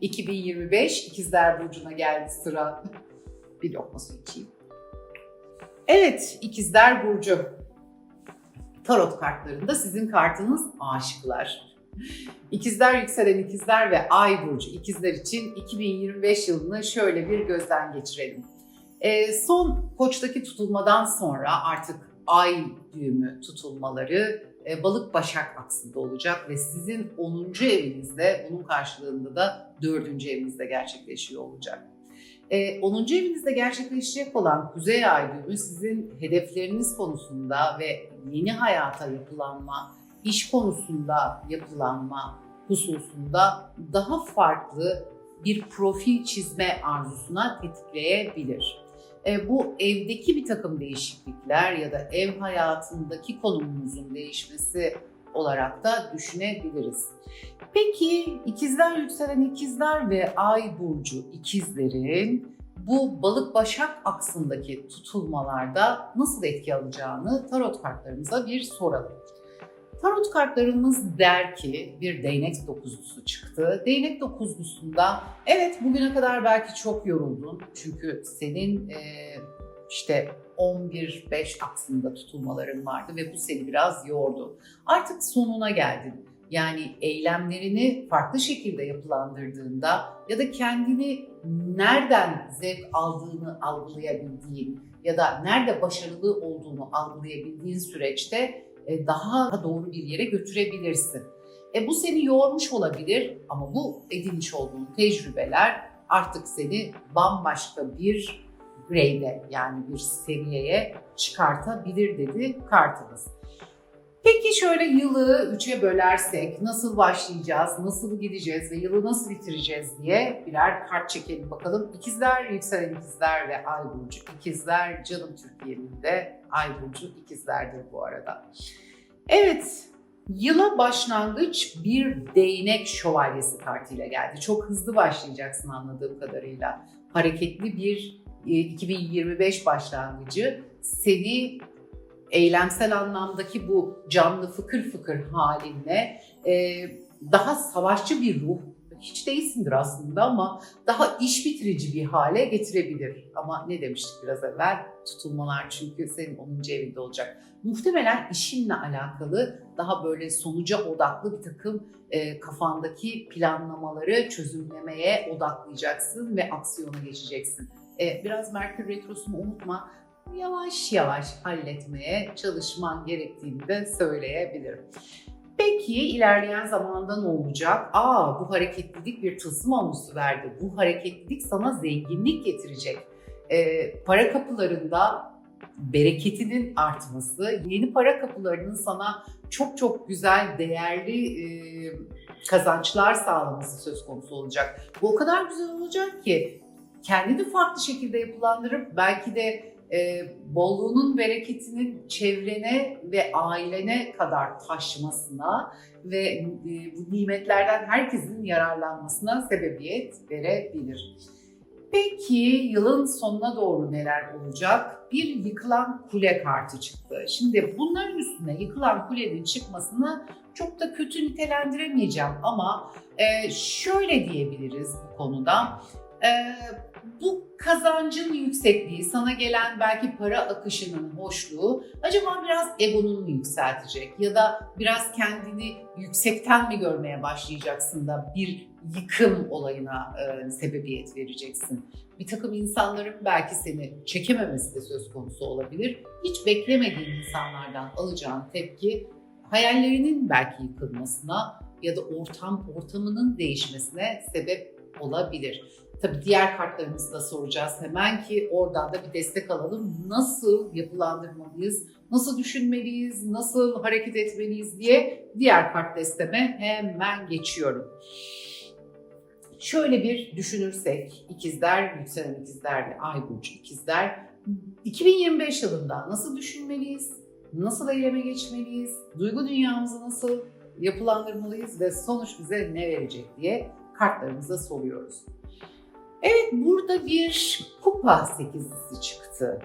2025 İkizler Burcu'na geldi sıra. Bir lokma su içeyim. Evet, İkizler Burcu. Tarot kartlarında sizin kartınız aşıklar. İkizler yükselen ikizler ve ay burcu ikizler için 2025 yılını şöyle bir gözden geçirelim. Ee, son koçtaki tutulmadan sonra artık ay düğümü tutulmaları e, balık başak aksında olacak ve sizin 10. evinizde bunun karşılığında da 4. evinizde gerçekleşiyor olacak. E, 10. evinizde gerçekleşecek olan Kuzey Ay düğümü sizin hedefleriniz konusunda ve yeni hayata yapılanma, iş konusunda yapılanma hususunda daha farklı bir profil çizme arzusuna tetikleyebilir. E, bu evdeki bir takım değişiklikler ya da ev hayatındaki konumunuzun değişmesi olarak da düşünebiliriz. Peki ikizler yükselen ikizler ve ay burcu ikizlerin bu balık başak aksındaki tutulmalarda nasıl etki alacağını tarot kartlarımıza bir soralım. Tarot kartlarımız der ki bir değnek dokuzlusu çıktı. Değnek dokuzlusunda evet bugüne kadar belki çok yoruldun. Çünkü senin e, işte 11-5 aksında tutulmaların vardı ve bu seni biraz yordu. Artık sonuna geldin. Yani eylemlerini farklı şekilde yapılandırdığında ya da kendini nereden zevk aldığını algılayabildiğin ya da nerede başarılı olduğunu algılayabildiğin süreçte daha doğru bir yere götürebilirsin. E bu seni yormuş olabilir ama bu edinmiş olduğun tecrübeler artık seni bambaşka bir grade'e yani bir seviyeye çıkartabilir dedi kartımız. Şöyle yılı üçe bölersek nasıl başlayacağız, nasıl gideceğiz ve yılı nasıl bitireceğiz diye birer kart çekelim bakalım. İkizler, yükselen ikizler ve ay burcu ikizler canım Türkiye'nin de ay burcu ikizlerdir bu arada. Evet, yıla başlangıç bir değnek şövalyesi kartıyla geldi. Çok hızlı başlayacaksın anladığım kadarıyla. Hareketli bir e, 2025 başlangıcı seni eylemsel anlamdaki bu canlı fıkır fıkır halinle e, daha savaşçı bir ruh, hiç değilsindir aslında ama daha iş bitirici bir hale getirebilir. Ama ne demiştik biraz evvel? Tutulmalar çünkü senin 10. evinde olacak. Muhtemelen işinle alakalı daha böyle sonuca odaklı bir takım e, kafandaki planlamaları çözümlemeye odaklayacaksın ve aksiyona geçeceksin. E, biraz Merkür Retrosu'nu unutma yavaş yavaş halletmeye çalışman gerektiğini de söyleyebilirim. Peki ilerleyen zamanda ne olacak? Aa bu hareketlilik bir tılsım olmusu verdi. Bu hareketlilik sana zenginlik getirecek. Ee, para kapılarında bereketinin artması, yeni para kapılarının sana çok çok güzel, değerli e, kazançlar sağlaması söz konusu olacak. Bu o kadar güzel olacak ki kendini farklı şekilde yapılandırıp belki de e, bolluğunun bereketinin çevrene ve ailene kadar taşmasına ve e, bu nimetlerden herkesin yararlanmasına sebebiyet verebilir. Peki yılın sonuna doğru neler olacak? Bir yıkılan kule kartı çıktı. Şimdi bunların üstüne yıkılan kulenin çıkmasını çok da kötü nitelendiremeyeceğim ama e, şöyle diyebiliriz bu konuda. E, bu kazancın yüksekliği, sana gelen belki para akışının hoşluğu acaba biraz egonunu mu yükseltecek? Ya da biraz kendini yüksekten mi görmeye başlayacaksın da bir yıkım olayına e, sebebiyet vereceksin? Bir takım insanların belki seni çekememesi de söz konusu olabilir. Hiç beklemediğin insanlardan alacağın tepki hayallerinin belki yıkılmasına ya da ortam ortamının değişmesine sebep olabilir. Tabii diğer kartlarımızı da soracağız hemen ki oradan da bir destek alalım. Nasıl yapılandırmalıyız, nasıl düşünmeliyiz, nasıl hareket etmeliyiz diye diğer kart desteme hemen geçiyorum. Şöyle bir düşünürsek ikizler, yükselen ikizler ve ay burcu ikizler 2025 yılında nasıl düşünmeliyiz, nasıl eyleme geçmeliyiz, duygu dünyamızı nasıl yapılandırmalıyız ve sonuç bize ne verecek diye kartlarımıza soruyoruz. Evet burada bir kupa sekizlisi çıktı.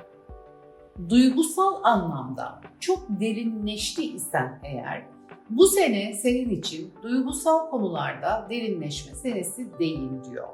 Duygusal anlamda çok derinleşti isen eğer Bu sene senin için duygusal konularda derinleşme senesi değil diyor.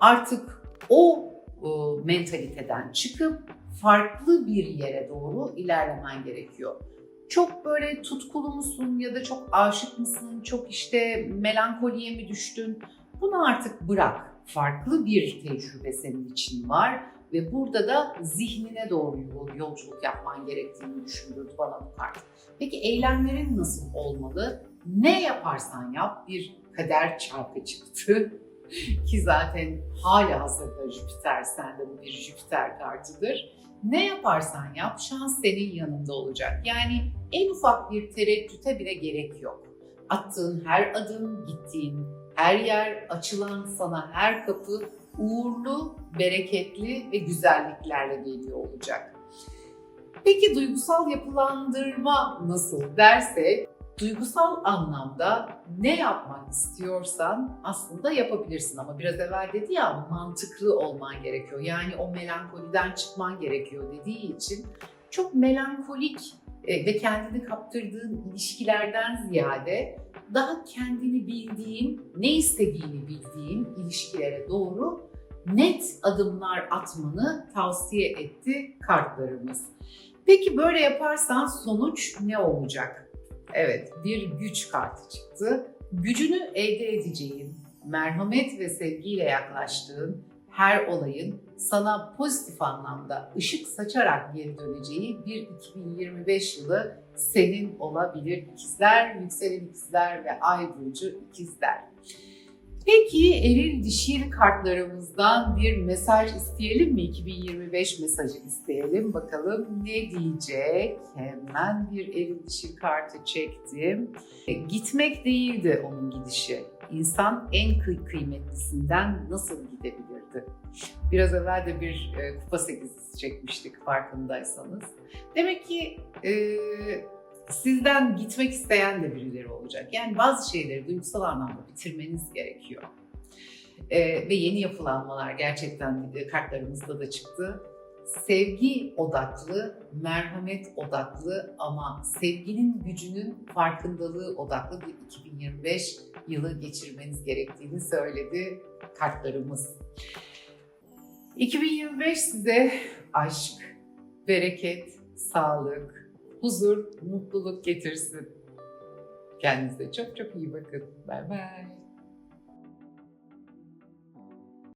Artık o e, mentaliteden çıkıp farklı bir yere doğru ilerlemen gerekiyor. Çok böyle tutkulu musun ya da çok aşık mısın, çok işte melankoliye mi düştün? Bunu artık bırak. Farklı bir tecrübe senin için var ve burada da zihnine doğru yol- yolculuk yapman gerektiğini düşündürdü bana bu kart. Peki eylemlerin nasıl olmalı? Ne yaparsan yap bir kader çarpı çıktı. Ki zaten hala hazırda Jüpiter sende bu bir Jüpiter kartıdır. Ne yaparsan yap şans senin yanında olacak. Yani en ufak bir tereddüte bile gerek yok. Attığın her adım, gittiğin her yer, açılan sana her kapı uğurlu, bereketli ve güzelliklerle geliyor olacak. Peki duygusal yapılandırma nasıl dersek, duygusal anlamda ne yapmak istiyorsan aslında yapabilirsin ama biraz evvel dedi ya mantıklı olman gerekiyor. Yani o melankoliden çıkman gerekiyor dediği için çok melankolik e, ve kendini kaptırdığın ilişkilerden ziyade daha kendini bildiğin, ne istediğini bildiğin ilişkilere doğru net adımlar atmanı tavsiye etti kartlarımız. Peki böyle yaparsan sonuç ne olacak? Evet, bir güç kartı çıktı. Gücünü elde edeceğin, merhamet ve sevgiyle yaklaştığın her olayın sana pozitif anlamda ışık saçarak geri döneceği bir 2025 yılı senin olabilir ikizler, yükselen ikizler ve ay burcu ikizler. Peki eril dişil kartlarımızdan bir mesaj isteyelim mi? 2025 mesajı isteyelim. Bakalım ne diyecek? Hemen bir eril dişil kartı çektim. E, Gitmek değildi onun gidişi. İnsan en kıy- kıymetlisinden nasıl gidebilirdi? Biraz evvel de bir e, kupa sekizisi çekmiştik farkındaysanız. Demek ki e, sizden gitmek isteyen de birileri olacak. Yani bazı şeyleri duygusal anlamda bitirmeniz gerekiyor. Ee, ve yeni yapılanmalar gerçekten e, kartlarımızda da çıktı. Sevgi odaklı, merhamet odaklı ama sevginin gücünün farkındalığı odaklı bir 2025 yılı geçirmeniz gerektiğini söyledi kartlarımız. 2025 size aşk, bereket, sağlık, huzur, mutluluk getirsin. Kendinize çok çok iyi bakın. Bye bye.